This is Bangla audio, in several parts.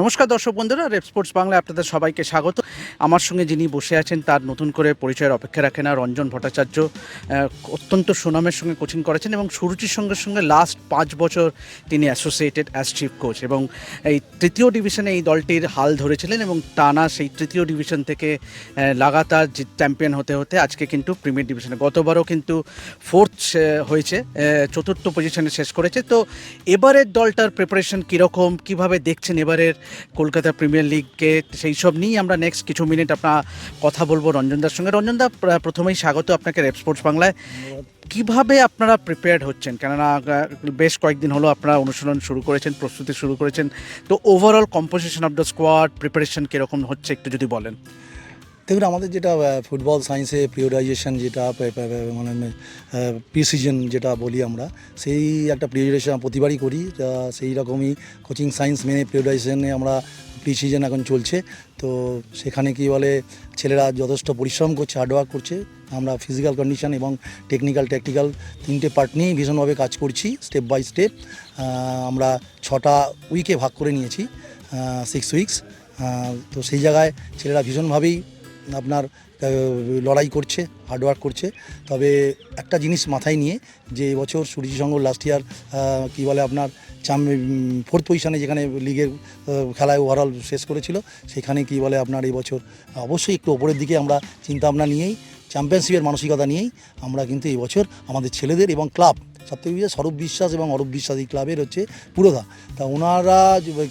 নমস্কার দর্শক বন্ধুরা রেপ স্পোর্টস বাংলা আপনাদের সবাইকে স্বাগত। আমার সঙ্গে যিনি বসে আছেন, তার নতুন করে পরিচয়ের অপেক্ষা রাখেন না রঞ্জন ভট্টাচার্য। অত্যন্ত সুনামের সঙ্গে কোচিং করেছেন এবং সুরুচির সঙ্গে সঙ্গে লাস্ট পাঁচ বছর তিনি অ্যাসোসিয়েটেড অ্যাজ চিফ কোচ এবং এই তৃতীয় ডিভিশনে এই দলটির হাল ধরেছিলেন এবং টানা সেই তৃতীয় ডিভিশন থেকে লাগাতার চ্যাম্পিয়ন হতে হতে আজকে কিন্তু প্রিমিয়ার ডিভিশনে গতবারও কিন্তু ফোর্থ হয়েছে চতুর্থ পজিশনে শেষ করেছে। তো এবারের দলটার প্রিপারেশন কীরকম, কীভাবে দেখছেন এবারের কলকাতা প্রিমিয়ার লিগকে সেই সব নিয়েই আমরা নেক্সট কিছু মিনিট আপনার কথা বলব রঞ্জনদার সঙ্গে। রঞ্জনদা প্রথমেই স্বাগত আপনাকে রেপ স্পোর্টস বাংলায়। কীভাবে আপনারা প্রিপেয়ার্ড হচ্ছেন? কেননা বেশ কয়েকদিন হলো আপনারা অনুশীলন শুরু করেছেন, প্রস্তুতি শুরু করেছেন। তো overall composition of the squad preparation কীরকম হচ্ছে একটু যদি বলেন? দেখুন, আমাদের যেটা ফুটবল সায়েন্সে পিরিয়ডাইজেশন যেটা মানে প্রিসিজন যেটা বলি আমরা, সেই একটা পিরিয়ডাইজেশন প্রতিবারই করি। সেই রকমই কোচিং সায়েন্স মেনে পিরিয়ডাইজেশনে আমরা প্রিসিজন এখন চলছে। তো সেখানে কি বলে, ছেলেরা যথেষ্ট পরিশ্রম করছে হার্ডওয়ার্ক করছে। আমরা ফিজিক্যাল কন্ডিশন এবং টেকনিক্যাল ট্যাকটিক্যাল তিনটে পার্ট নিয়েই ভীষণভাবে কাজ করছি স্টেপ বাই স্টেপ আমরা ছটা উইকে ভাগ করে নিয়েছি সিক্স উইকস তো সেই জায়গায় ছেলেরা ভীষণভাবেই আপনার লড়াই করছে হার্ডওয়ার্ক করছে। তবে একটা জিনিস মাথায় নিয়ে যে এবছর সূর্য সংঘ লাস্ট ইয়ার কী বলে আপনার ফোর্থ পজিশনে যেখানে লিগের খেলায় ওভারঅল শেষ করেছিল, সেখানে কি বলে আপনার এই বছর, অবশ্যই একটু ওপরের দিকে আমরা চিন্তাভাবনা নিয়েই চ্যাম্পিয়নশিপের মানসিকতা নিয়েই আমরা কিন্তু এই বছর আমাদের ছেলেদের এবং ক্লাব সবথেকে বেশি স্বরূপ বিশ্বাস এবং অরূপ বিশ্বাস এই ক্লাবের হচ্ছে পুরোধা। তা ওনারা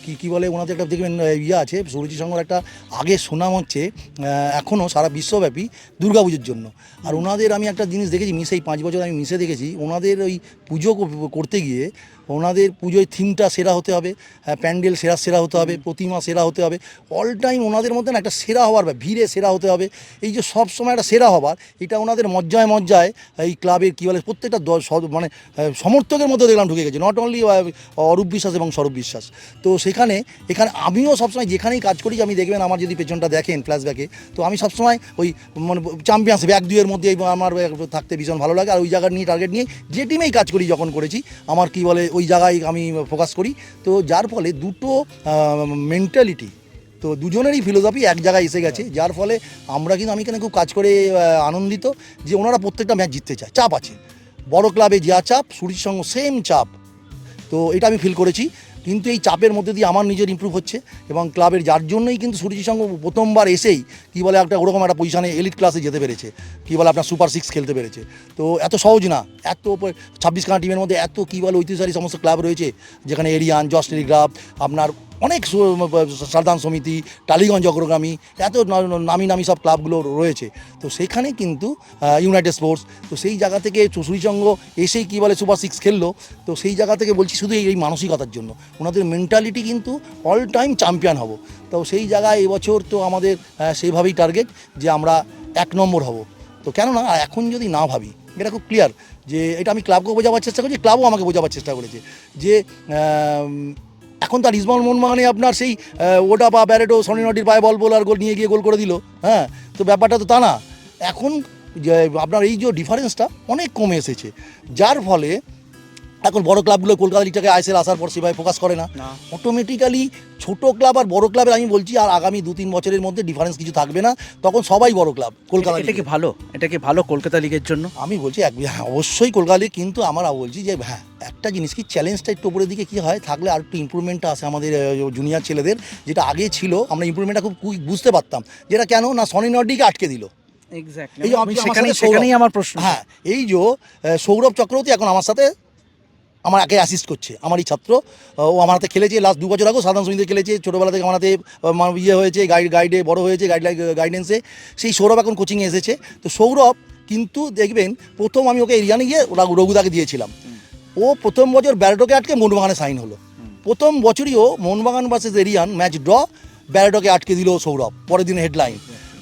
কি কি বলে, ওনাদের একটা দেখবেন ইয়ে আছে সুরুচি সংঘর একটা আগে সুনাম হচ্ছে এখনও সারা বিশ্বব্যাপী দুর্গাপুজোর জন্য। আর ওনাদের আমি একটা জিনিস দেখেছি মিশে এই পাঁচ বছর আমি মিশে দেখেছি, ওনাদের ওই পুজো করতে গিয়ে ওনাদের পুজোয় থিমটা সেরা হতে হবে হ্যাঁ, প্যান্ডেল সেরা সেরা হতে হবে প্রতিমা সেরা হতে হবে অল টাইম ওনাদের মধ্যে না একটা সেরা হওয়ার ভিড়ে সেরা হতে হবে এই যে সব সময় একটা সেরা হবার এটা ওনাদের মজ্জায় মজ্জায় এই ক্লাবের কী বলে প্রত্যেকটা মানে সমর্থকের মধ্যে দেখলাম ঢুকে গেছে নট অনলি অরূপ বিশ্বাস এবং সৌরভ বিশ্বাস। তো সেখানে এখানে আমিও সবসময় যেখানেই কাজ করি আমি দেখবেন আমার যদি পেছনটা দেখেন ফ্ল্যাশব্যাকে তো আমি সবসময় ওই মানে চ্যাম্পিয়নশিপ এক দুইয়ের মধ্যে আমার থাকতে ভীষণ ভালো লাগে আর ওই জায়গা নিয়ে টার্গেট নিয়ে যে টিমেই কাজ করি যখন করেছি আমার কি বলে ওই জায়গায় আমি ফোকাস করি। তো যার ফলে দুটো মেন্টালিটি তো দুজনেরই ফিলোসফি এক জায়গায় এসে গেছে। যার ফলে আমরা কিন্তু আমি এখানে খুব কাজ করে আনন্দিত যে ওনারা প্রত্যেকটা ম্যাচ জিততে চায়। চাপ আছে। বড় ক্লাবে যা চাপ সুরির সঙ্গে সেম চাপ। তো এটা আমি ফিল করেছি। কিন্তু এই চাপের মধ্যে দিয়ে আমার নিজের ইম্প্রুভ হচ্ছে এবং ক্লাবের যার জন্যই কিন্তু সুরজি সঙ্গ প্রথমবার এসেই কী বলে একটা ওরকম একটা পজিশনে এলিট ক্লাসে যেতে পেরেছে। কী বলে আপনার সুপার সিক্স খেলতে পেরেছে। তো এত সহজ না, এত ছাব্বিশখানা টিমের মধ্যে এত কী বলে ঐতিহ্যশালী সমস্ত ক্লাব রয়েছে, যেখানে এরিয়ান জস টেলিগ্রাফ আপনার অনেক সু- সারদান সমিতি, টালিগঞ্জ অগ্রগামী, এত নামি নামি সব ক্লাবগুলো রয়েছে। তো সেখানে কিন্তু ইউনাইটেড স্পোর্টস তো সেই জায়গা থেকে সুসংঘ এসেই কী বলে সুপার সিক্স খেললো। তো সেই জায়গা থেকে বলছি শুধু এই মানসিকতার জন্য। ওনাদের মেন্টালিটি কিন্তু অল টাইম চ্যাম্পিয়ন হব। তো সেই জায়গায় এবছর তো আমাদের সেইভাবেই টার্গেট যে আমরা এক নম্বর হব। তো কেননা, এখন যদি না ভাবি, এটা খুব ক্লিয়ার যে এটা আমি ক্লাবকেও বোঝাবার চেষ্টা করছি ক্লাবও আমাকে বোঝাবার চেষ্টা করেছে যে এখন তার ইসমাল মোহনবাগানে আপনার সেই ওটা বা ব্যারেটো সনি নটির পায়ে বল বল আর গোল নিয়ে গিয়ে গোল করে দিল। হ্যাঁ তো ব্যাপারটা তো তা না। এখন আপনার এই যে ডিফারেন্সটা অনেক কমে এসেছে। যার ফলে এখন বড় ক্লাবগুলো কলকাতা লিগটাকে আইসেল আসার পর সেভাবে ফোকাস করে না। অটোমেটিক্যালি ছোট ক্লাব আর বড় ক্লাবের আমি বলছি আর আগামী দু তিন বছরের মধ্যে ডিফারেন্স কিছু থাকবে না। তখন সবাই বড় ক্লাব কলকাতা এটা কি ভালো? এটা কি ভালো কলকাতা লিগের জন্য? আমি বলছি এক হ্যাঁ অবশ্যই কলকাতা লিগ কিন্তু আমরা বলছি যে হ্যাঁ একটা জিনিস কি চ্যালেঞ্জটা একটু উপরের দিকে কী হয়? থাকলে আর একটু ইম্প্রুভমেন্টটা আসে আমাদের জুনিয়র ছেলেদের। যেটা আগে ছিল আমরা ইম্প্রুভমেন্টটা খুব কুইক বুঝতে পারতাম। যেটা কেন? না সনি নডিকে আটকে দিল। এই যে সেখানেই। আমার প্রশ্ন। হ্যাঁ এই যে সৌরভ চক্রবর্তী এখন আমার সাথে আমার একে অ্যাসিস্ট করছে। আমার এই ছাত্র। ও আমার হাতে খেলেছে। লাস্ট দু বছর আগেও সাধারণ সমিতি খেলেছে। ছোটোবেলা থেকে আমার হাতে ইয়ে হয়েছে গাইড গাইডে বড় হয়েছে গাইড গাইডেন্সে সেই সৌরভ এখন কোচিংয়ে এসেছে। তো সৌরভ কিন্তু দেখবেন, প্রথম আমি ওকে এরিয়ানে গিয়ে রঘুদাকে দিয়েছিলাম। ও প্রথম বছর ব্যারেটোকে আটকে মোহনবাগানে সাইন হলো। প্রথম বছরই ও Mohun Bagan versus Aryan match draw ব্যারেটোকে আটকে দিল সৌরভ। পরের দিন হেডলাইন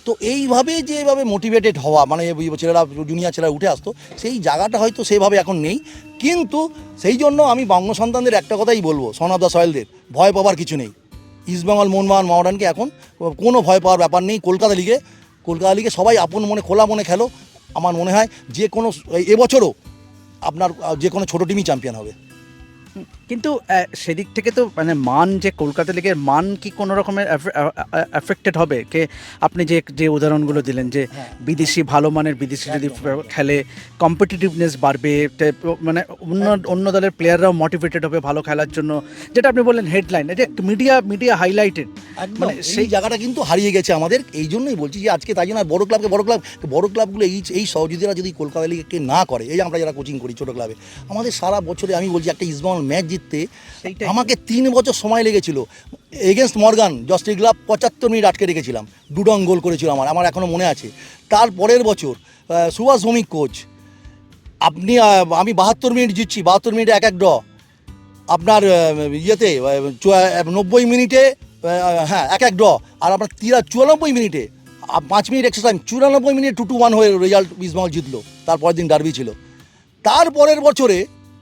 তো এইভাবে যে এভাবে মোটিভেটেড হওয়া মানে ছেলেরা জুনিয়র ছেলেরা উঠে আসতো, সেই জায়গাটা হয়তো সেভাবে এখন নেই। কিন্তু সেই জন্য আমি বঙ্গ সন্তানদের একটা কথাই বলব সন অফ দ্য সয়েলদের ভয় পাওয়ার কিছু নেই। ইস্টবেঙ্গল মোহনবাগান মহারানকে এখন কোনো ভয় পাওয়ার ব্যাপার নেই, কলকাতা লিগে কলকাতা লিগে সবাই আপন মনে, খোলা মনে খেলো। আমার মনে হয় যে কোনো এবছরও আপনার যে কোনো ছোটো টিমই চ্যাম্পিয়ন হবে। কিন্তু সেদিক থেকে তো মানে মান যে কলকাতা লিগের মান কি কোনো রকমের এফেক্টেড হবে? কে আপনি যে যে উদাহরণগুলো দিলেন যে হ্যাঁ। বিদেশি ভালো মানের বিদেশি যদি খেলে কম্পিটিটিভনেস বাড়বে মানে অন্য অন্য দলের প্লেয়াররাও মোটিভেটেড হবে ভালো খেলার জন্য। যেটা আপনি বললেন হেডলাইন এটা মিডিয়া মিডিয়া হাইলাইটেড মানে সেই জায়গাটা কিন্তু হারিয়ে গেছে আমাদের এই জন্যই বলছি যে আজকে তাই জন্য বড় ক্লাবকে বড় ক্লাব বড় ক্লাবগুলো এই এই সহযোগিতা যদি কলকাতা লিগকে না করে এই যে আমরা যারা কোচিং করি ছোটো ক্লাবে আমাদের সারা বছরে আমি বলছি একটা ইসমাল ম্যাচ জিততে আমাকে তিন বছর সময় লেগেছিল। এগেনস্ট মর্গান জস্টি ক্লাব পঁচাত্তর মিনিট আটকে রেখেছিলাম। দুডং গোল করেছিল আমার আমার এখনও মনে আছে। তার পরের বছর সুভাষ ভৌমিক কোচ আপনি আমি বাহাত্তর মিনিট জিতছি বাহাত্তর মিনিটে এক এক ড্র আপনার ইয়েতে নব্বই মিনিটে হ্যাঁ এক এক ড্র আর আপনার তিরা চুরানব্বই মিনিটে পাঁচ মিনিট এক্সট্রা টাইম চুরানব্বই মিনিট টু টু ওয়ান হয়ে রেজাল্ট ইসমাল জিতলো। তারপরের দিন ডার্বি ছিল। তারপরের বছরে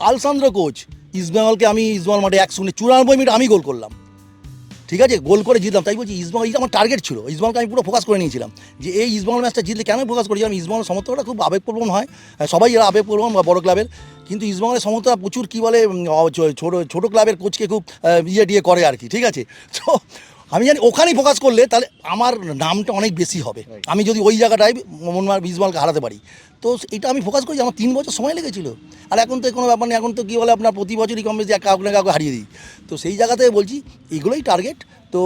আলসান্দ্র কোচ ইসমালকে আমি ইসমাল মাঠে এক শূন্য চুরানব্বই মিনিট আমি গোল করলাম। ঠিক আছে? গোল করে জিতলাম। তাই বলছি ইসমাল আমার টার্গেট ছিল ইসমালকে আমি পুরো ফোকাস করে নিয়েছিলাম। যে এই ইসমাল ম্যাচটা জিতলে কেন ফোকাস করেছিলাম? ইসমালের সমর্থকরা খুব আবেগপ্রবণ হয়। সবাই এরা আবেগপ্রবণ বা বড় ক্লাবের কিন্তু ইসমালের সমর্থকরা প্রচুর কী বলে ছোটো ছোটো ক্লাবের কোচকে খুব ইয়ে টিয়ে করে আর কি। ঠিক আছে? তো আমি জানি ওখানেই ফোকাস করলে তাহলে আমার নামটা অনেক বেশি হবে। আমি যদি ওই জায়গাটায় মোহনমার ইসমালকে হারাতে পারি। তো এটা আমি ফোকাস করি আমার তিন বছর সময় লেগেছিল। আর এখন তো কোনো ব্যাপার নেই এখন তো কী বলে আপনার প্রতি বছরই কম বেশি এক কাউকে না কাউকে হারিয়ে দিই। তো সেই জায়গাতে বলছি এগুলোই টার্গেট তো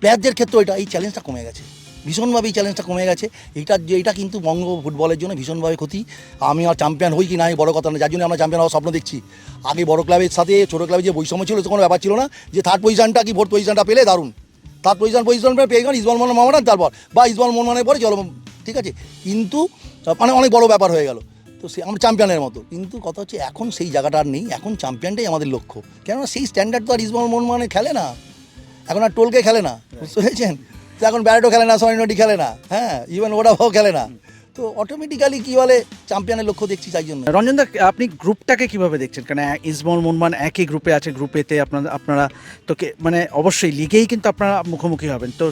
প্লেয়ারদের ক্ষেত্রে এটা এই চ্যালেঞ্জটা কমে গেছে। ভীষণভাবে এই চ্যালেঞ্জটা কমে গেছে। এটা যে এটা কিন্তু বঙ্গ ফুটবলের জন্য ভীষণভাবে ক্ষতি। আমি আর চ্যাম্পিয়ন হই কি না বড় কথা না যার জন্য আমরা চ্যাম্পিয়ন হওয়ার স্বপ্ন দেখছি। আগে বড় ক্লাবের সাথে ছোটো ক্লাবে যে বৈষম্য ছিল তো কোনো ব্যাপার ছিল না। যে থার্ড পজিশনটা কি ফোর্থ পজিশনটা পেলে দারুণ। থার্ড প্রয়োজন প্রয়োজন পেয়ে গেল ইসবল মোহন মামারান তারপর। বা ইসমাল মোহনমানের পরে চলো ঠিক আছে? কিন্তু মানে অনেক বড় ব্যাপার হয়ে গেল। তো সে আমরা চ্যাম্পিয়নের মতো। কিন্তু কথা হচ্ছে এখন সেই জায়গাটা আর নেই। এখন চ্যাম্পিয়নটাই আমাদের লক্ষ্য। কেননা সেই স্ট্যান্ডার্ড তো আর ইসমাল মোহনমানে খেলে না। এখন আর টোলকে খেলে না। বুঝতে পেরেছেন? তো এখন ব্যারেটও খেলে না সয়নটি খেলে না। হ্যাঁ ইভেন ওটাও খেলে না। তো অটোমেটিক্যালি কী বলে চ্যাম্পিয়নের লক্ষ্য দেখছি তাই জন্য। রঞ্জন দা আপনি গ্রুপটাকে কীভাবে দেখছেন? কারণ ইসমাল মোহনমান একই গ্রুপে আছে গ্রুপেতে আপনারা আপনারা তো মানে অবশ্যই লিগেই কিন্তু আপনারা মুখোমুখি হবেন। তো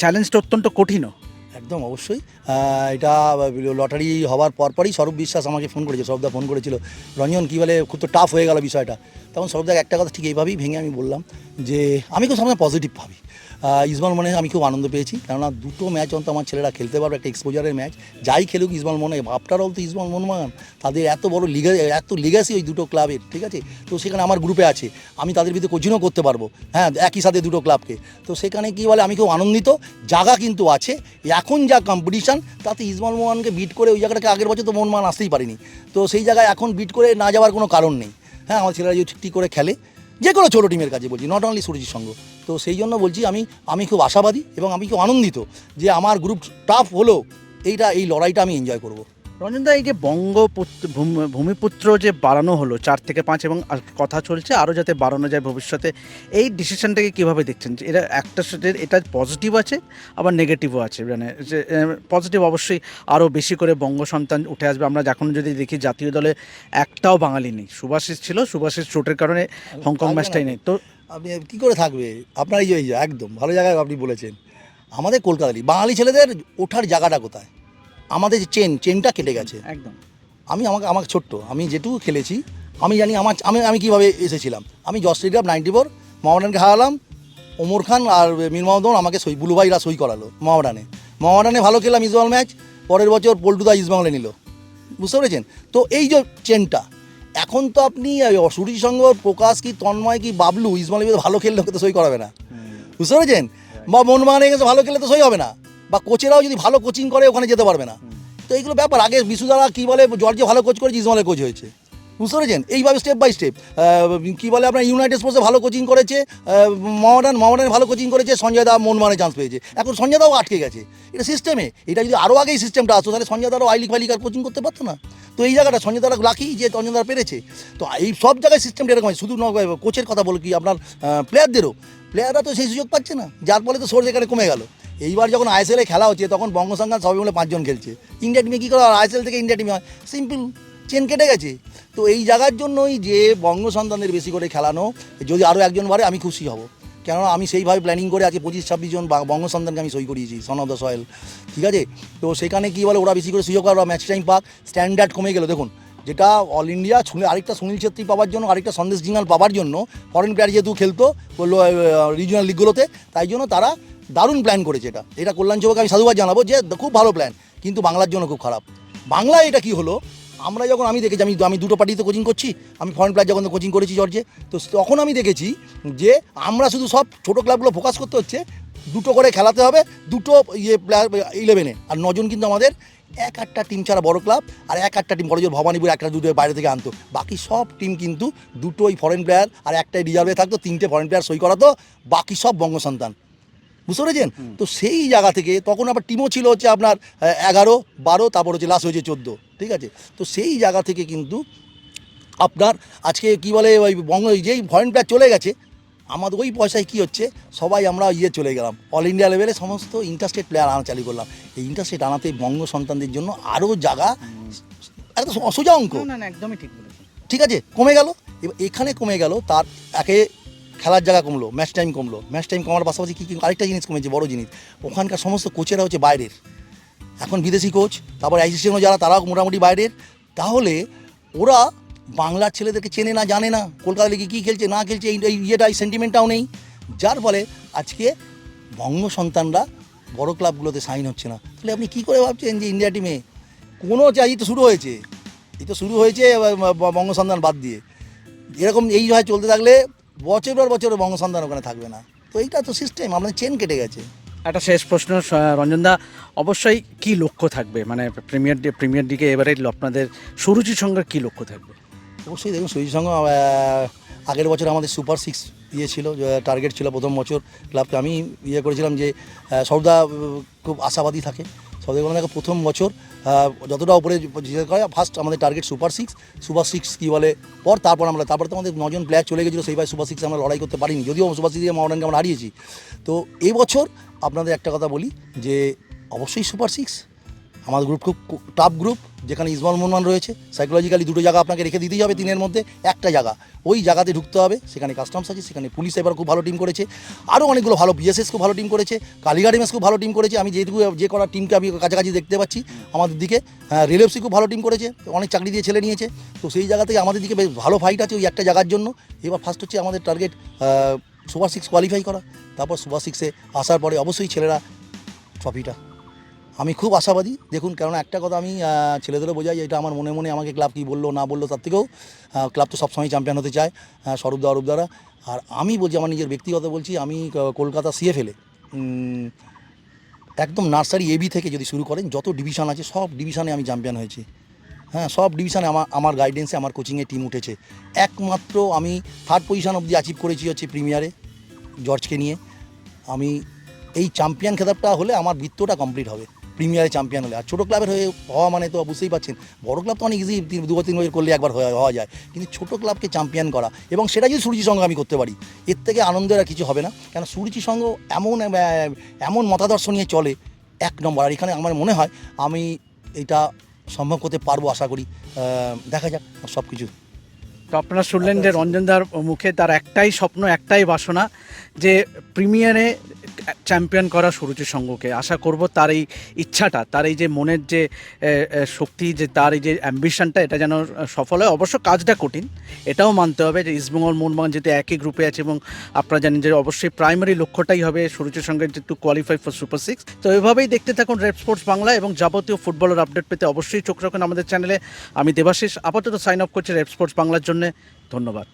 চ্যালেঞ্জটা অত্যন্ত কঠিনও। একদম অবশ্যই। এটা লটারি হওয়ার পরপরই সৌরভ বিশ্বাস আমাকে ফোন করেছে সৌরভদা ফোন করেছিল। রঞ্জন কী বলে খুব তো টাফ হয়ে গেল বিষয়টা। তখন সৌরভদা একটা কথা ঠিক এইভাবেই ভেঙে আমি বললাম যে আমি খুব সামনে পজিটিভ ভাবি। ইসমাল মনে আমি খুব আনন্দ পেয়েছি। কেননা দুটো ম্যাচ অন্ত আমার ছেলেরা খেলতে পারবে, একটা এক্সপোজারের ম্যাচ। যাই খেলুক ইসমাল মনে আফটার অল তো ইসমাল মনমান তাদের এত বড় লিগা, এত লিগাসি ওই দুটো ক্লাবের ঠিক আছে? তো সেখানে আমার গ্রুপে আছে, আমি তাদের ভিতরে কোচিংও করতে পারব। হ্যাঁ একই সাথে দুটো ক্লাবকে তো সেখানে কি বলে, আমি খুব আনন্দিত, জায়গা কিন্তু আছে, এখন যা কম্পিটিশান তাতে ইসমাল মোহনকে বিট করে ওই জায়গাটাকে আগের বছর তো মোহনমান আসতেই পারিনি। তো সেই জায়গায় এখন বিট করে না যাওয়ার কোনো কারণ নেই। হ্যাঁ আমার ছেলেরা যদি ঠিক করে খেলে যে কোনো ছোটো টিমের কাজে বলছি নট অনলি সুরজির সঙ্গ তো সেই জন্য বলছি, আমি আমি খুব আশাবাদী এবং আমি খুব আনন্দিত যে আমার গ্রুপ টাফ হলেও এইটা, এই লড়াইটা আমি এনজয় করব। রঞ্জন দা এই যে বঙ্গপুত্র ভূমিপুত্র যে বাড়ানো হলো চার থেকে পাঁচ এবং কথা চলছে আরও যাতে বাড়ানো যায় ভবিষ্যতে এই ডিসিশনটাকে কীভাবে দেখছেন? যে এটা একটা এটা পজিটিভ আছে আবার নেগেটিভও আছে? মানে যে পজিটিভ অবশ্যই আরও বেশি করে বঙ্গ সন্তান উঠে আসবে। আমরা এখন যদি দেখি জাতীয় দলে একটাও বাঙালি নেই। সুভাষিস ছিল সুভাষিস চোটের কারণে হংকং ম্যাচটাই নেই। তো আপনি কী করে থাকবে? আপনার এই এই যে একদম ভালো জায়গায় আপনি বলেছেন। আমাদের কলকাতারই। বাঙালি ছেলেদের ওঠার জায়গাটা কোথায়? আমাদের যে চেন চেনটা কেটে গেছে। একদম। আমি আমাকে আমাকে ছোট্ট আমি যেটুকু খেলেছি আমি জানি আমার আমি আমি কীভাবে এসেছিলাম। আমি কাপ নাইনটি ফোর মহামেডানকে হারালাম। ওমর খান আর মীর মোহাম্মদ আমাকে সই বুলু ভাইরা সই করালো মহামেডানে। মহামেডানে ভালো খেলাম ইসমাল ম্যাচ পরের বছর পল্টুদা ইসমালে নিল। বুঝতে পেরেছেন? তো এই যে চেনটা এখন তো আপনি সুরজি সঙ্গ প্রকাশ কি তন্ময় কি বাবলু ইসমালের ভালো খেললে তো সই করাবে না। বুঝতে পেরেছেন? বা মনমানে গেছে ভালো খেলে তো সই হবে না। বা কোচেরাও যদি ভালো কোচিং করে ওখানে যেতে পারবে না। তো এইগুলো ব্যাপার। আগে বিশুদারা কী বলে জর্জে ভালো কোচ করেছে ইসমালের কোচ হয়েছে। বুঝতে পেরেছেন? এইভাবে স্টেপ বাই স্টেপ কী বলে আপনার ইউনাইটেড স্পোর্টসে ভালো কোচিং করেছে মহাডান মহাডান ভালো কোচিং করেছে সঞ্জয় দা মন মানে চান্স পেয়েছে। এখন সঞ্জয় দাও আটকে গেছে। এটা সিস্টেমে এটা যদি আরও আগেই সিস্টেমটা আসতো তাহলে সঞ্জয় দারও আই লিগ ফাই আর কোচিং করতে পারতো না। তো এই জায়গাটা সঞ্জয় দারা লাকি যে সঞ্জয় দারা পেরেছে। তো এই সব জায়গায় সিস্টেমটা এরকম হয়। শুধু কোচের কথা বলে কি আপনার প্লেয়ারদেরও প্লেয়াররা তো সেই সুযোগ পাচ্ছে না। যার ফলে তো সোর্স এখানে কমে গেল। এইবার যখন আইএসএলে খেলা হচ্ছে, তখন বঙ্গসংখ্যান সবাই মিলে পাঁচজন খেলছে। ইন্ডিয়া টিমে কী করে আইএসএল থেকে ইন্ডিয়া টিমে হয়। সিম্পল চেন কেটে গেছে। তো এই জায়গার জন্যই যে বঙ্গ সন্তানদের বেশি করে খেলানো, যদি আরও একজন বাড়ে, আমি খুশি হব। কেননা আমি সেইভাবে প্ল্যানিং করে আজকে পঁচিশ ছাব্বিশ জন বঙ্গ সন্তানকে আমি সই করিয়েছি সন অফ দ্য সয়েল ঠিক আছে? তো সেখানে কী বলে, ওরা বেশি করে সুযোগ পায়, ওরা ম্যাচ টাইম পাক। স্ট্যান্ডার্ড কমে গেল। দেখুন, যেটা অল ইন্ডিয়া সুনীল আরেকটা সুনীল ছেত্রী পাওয়ার জন্য, আরেকটা সন্দেশ জিঙ্গাল পাওয়ার জন্য ফরেন প্লেয়ার যেহেতু খেলতো বলল রিজিওনাল লিগগুলোতে তাই জন্য তারা দারুণ প্ল্যান করেছে এটা। এটা কল্যাণ চৌকে আমি সাধুবাদ জানাব যে খুব ভালো প্ল্যান কিন্তু বাংলার জন্য খুব খারাপ। বাংলায় এটা কি হলো? আমরা যখন, আমি দেখেছি, আমি আমি দুটো পার্টিতে কোচিং করছি, আমি ফরেন প্লেয়ার যখন কোচিং করেছি জর্জে, তো তখন আমি দেখেছি যে, আমরা শুধু সব ছোটো ক্লাবগুলো ফোকাস করতে হচ্ছে, দুটো করে খেলাতে হবে, দুটো ইয়ে প্লেয়ার ইলেভেনে আর নজন কিন্তু আমাদের এক একটা টিম ছাড়া বড় ক্লাব আর এক একটা টিম বড় জোর ভবানীপুর একটা দুটো বাইরে থেকে আনতো। বাকি সব টিম কিন্তু দুটোই ফরেন প্লেয়ার আর একটাই রিজার্ভে থাকতো, তিনটে ফরেন প্লেয়ার সই করাতো, বাকি সব বঙ্গ সন্তান বুঝতে পেরেছেন? তো সেই জায়গা থেকে তখন আবার টিমও ছিল হচ্ছে আপনার এগারো বারো তারপর হচ্ছে লাস্ট হয়েছে চোদ্দ ঠিক আছে? তো সেই জায়গা থেকে কিন্তু আপনার আজকে কি বলে ওই বঙ্গ যেই ফরেন প্লেয়ার চলে গেছে আমাদের ওই পয়সায় কি হচ্ছে? সবাই আমরা ইয়ে চলে গেলাম। অল ইন্ডিয়া লেভেলে সমস্ত ইন্টারস্টেট প্লেয়ার আনা চালু করলাম। এই ইন্টারস্টেট আনাতে বঙ্গ সন্তানদের জন্য আরও জায়গা একটা সো- সোজা অঙ্ক। না না একদমই ঠিক ঠিক আছে? কমে গেল। এবার এখানে কমে গেল তার একে খেলার জায়গা কমলো ম্যাচ টাইম কমলো। ম্যাচ টাইম কমার পাশাপাশি কী কী, আরেকটা জিনিস কমেছে, বড় জিনিস। ওখানকার সমস্ত কোচেরা হচ্ছে বাইরের। এখন বিদেশি কোচ তারপর আইসিসিএমও যারা, তারাও মোটামুটি বাইরের। তাহলে ওরা বাংলার ছেলেদেরকে চেনে না, জানে না, কলকাতা লিগে কী খেলছে, না খেলছে, এই এই ইয়েটা, এই সেন্টিমেন্টটাও নেই। যার ফলে আজকে বঙ্গ সন্তানরা বড় ক্লাবগুলোতে সাইন হচ্ছে না। তাহলে আপনি কী করে ভাবছেন যে ইন্ডিয়া টিমে কোনো চাই তো শুরু হয়েছে। এই তো শুরু হয়েছে বঙ্গ সন্তান বাদ দিয়ে। এরকম এইভাবে চলতে থাকলে বছর পর বছর বঙ্গ সন্তান ওখানে থাকবে না। তো এইটা তো সিস্টেম আপনার চেন কেটে গেছে। একটা শেষ প্রশ্ন রঞ্জনদা অবশ্যই কি লক্ষ্য থাকবে? মানে প্রিমিয়ার ডি প্রিমিয়ার দিকে এবারে আপনাদের সুরুচি সঙ্গে কি লক্ষ্য থাকবে? অবশ্যই দেখুন সুইচ সঙ্গে আগের বছর আমাদের সুপার সিক্স ইয়ে ছিল টার্গেট ছিল প্রথম বছর ক্লাবকে আমি ইয়ে করেছিলাম যে সর্বদা খুব আশাবাদী থাকে। সৌদা বাংলা প্রথম বছর যতটা উপরে করে ফার্স্ট আমাদের target super six super six কী বলে, পর তারপর আমরা, তারপর তো আমাদের নজন প্লেয়ার চলে গেছিল সেইভাবে সুপার সিক্স আমরা লড়াই করতে পারিনি, যদিও সুপার সিক্স মডার্নকে আমরা হারিয়েছি। তো এই বছর আপনাদের একটা কথা বলি, যে অবশ্যই সুপার সিক্স আমাদের গ্রুপ খুব টাফ গ্রুপ যেখানে ইসমাল মোহমান রয়েছে সাইকোলজিক্যালি দুটো জায়গা আপনাকে রেখে দিতেই হবে তিনের মধ্যে, একটা জায়গা। ওই জায়গাতে ঢুকতে হবে, সেখানে কাস্টমস আছে, সেখানে পুলিশ এবার খুব ভালো টিম করেছে। আরও অনেকগুলো ভালো বিএসএস খুব ভালো টিম করেছে কালীঘাট এমএস খুব ভালো টিম করেছে, আমি যেটুকু যে কটা টিমকে আমি কাছাকাছি দেখতে পাচ্ছি, আমাদের দিকে রেলএফসি খুব ভালো টিম করেছে, অনেক চাকরি দিয়ে ছেলে নিয়েছে, তো সেই জায়গা থেকে আমাদের দিকে বেশ ভালো ফাইট আছে ওই একটা জায়গার জন্য। এবার ফার্স্ট হচ্ছে আমাদের টার্গেট সুপার সিক্স কোয়ালিফাই করা, তারপর সুপার সিক্সে আসার পরে অবশ্যই ছেলেরা ট্রফিটা আমি খুব আশাবাদী। দেখুন কারণ একটা কথা আমি ছেলেদেরও বোঝাই এটা আমার মনে মনে আমাকে ক্লাব কী বলল, না বলল, তার থেকেও ক্লাব তো সবসময় চ্যাম্পিয়ন হতে চায় স্বরূপদা দ্বারা আর আমি বলছি, আমার নিজের ব্যক্তিগত বলছি, আমি কলকাতা সিএফএলে একদম নার্সারি এবি থেকে যদি শুরু করেন, যত ডিভিশন আছে, সব ডিভিশনে আমি চ্যাম্পিয়ন হয়েছি। হ্যাঁ সব ডিভিশনে আমার আমার গাইডেন্সে আমার কোচিংয়ে টিম উঠেছে। একমাত্র আমি থার্ড পজিশন অবধি অ্যাচিভ করেছি হচ্ছে প্রিমিয়ারে জর্জকে নিয়ে। আমি, এই চ্যাম্পিয়ন খেতাবটা হলে আমার বৃত্তটা কমপ্লিট হবে। প্রিমিয়ারে চ্যাম্পিয়ন হলে। আর ছোটো ক্লাবের হয়ে হওয়া মানে তো বুঝতেই পারছেন বড় ক্লাব তো অনেক ইজি তিন দু তিন বছর করলে একবার হয়ে- হওয়া যায়। কিন্তু ছোটো ক্লাবকে চ্যাম্পিয়ন করা এবং সেটা যদি সুরুচি সঙ্গে আমি করতে পারি এর থেকে আনন্দের আর কিছু হবে না। কেন সুরুচি সঙ্গ এমন এমন মতাদর্শ নিয়ে চলে এক নম্বর। আর এখানে আমার মনে হয় আমি এটা সম্ভব করতে পারব আশা করি। দেখা যাক সব কিছু। তো আপনারা শুনলেন যে রঞ্জনদার মুখে তার একটাই স্বপ্ন একটাই বাসনা যে প্রিমিয়ারে চ্যাম্পিয়ন করা সুরুচি সঙ্গকে। আশা করব তার এই ইচ্ছাটা, তার এই যে মনের যে শক্তি, যে তার এই যে অ্যাম্বিশনটা এটা যেন সফল হয়। অবশ্য কাজটা কঠিন, এটাও মানতে হবে যে ইস্টবেঙ্গল মোহনবাগান যেহেতু একই গ্রুপে আছে এবং আপনারা জানেন যে অবশ্যই প্রাইমারি লক্ষ্যটাই হবে সুরুচির সঙ্গে যে to qualify for super six তো এভাবেই দেখতে থাকুন রেড স্পোর্টস বাংলা এবং যাবতীয় ফুটবলের আপডেট পেতে অবশ্যই চোখ রাখুন আমাদের চ্যানেলে আমি দেবাশিস, আপাতত সাইন আপ করছি রেড স্পোর্টস বাংলার জন্য। ধন্যবাদ।